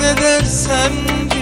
ne dersem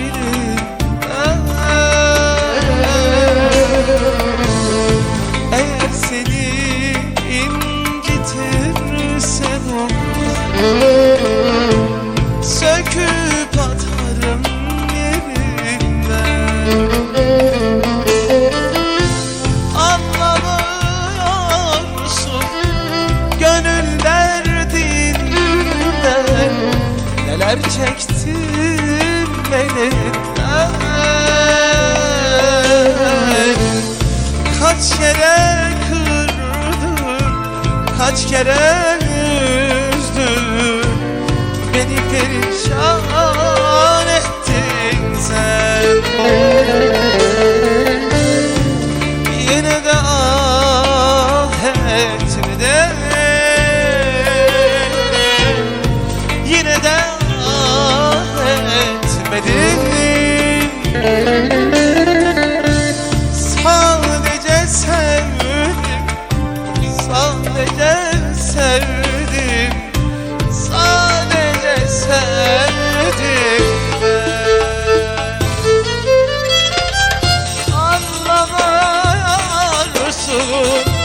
ellerinden Kaç kere kırdın, kaç kere üzdün Beni perişan Oh,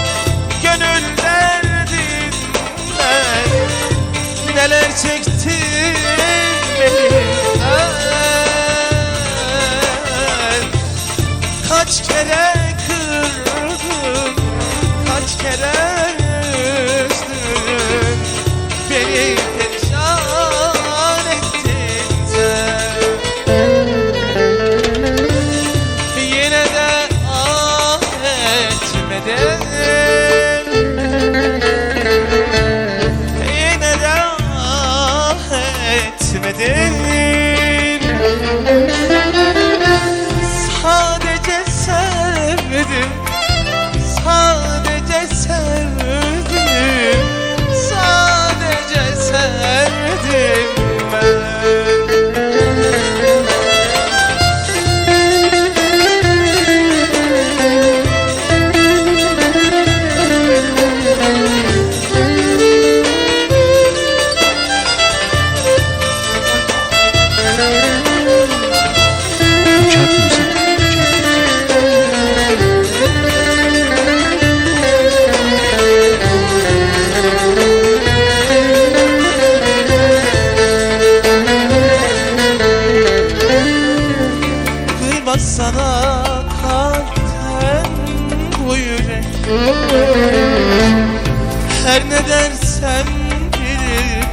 Her ne dersen bilirim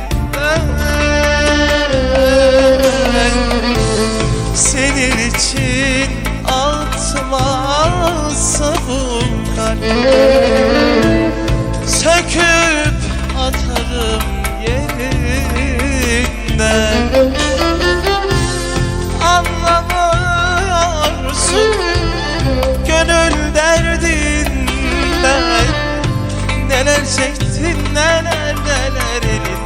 Senin için atmazsa bu kalp Söküp Neler neler elinden?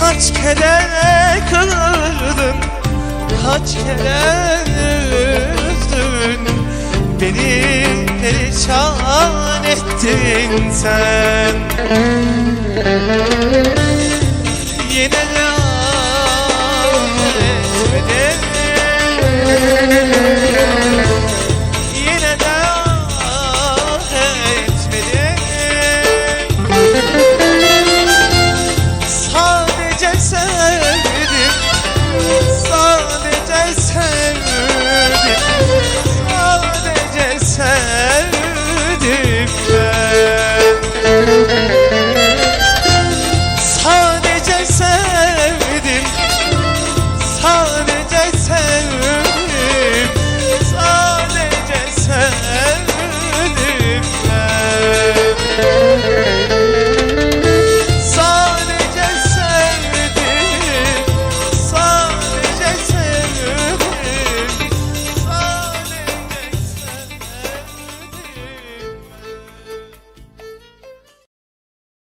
Kaç kere kırdın Kaç kere üzdün? Beni perişan ettin sen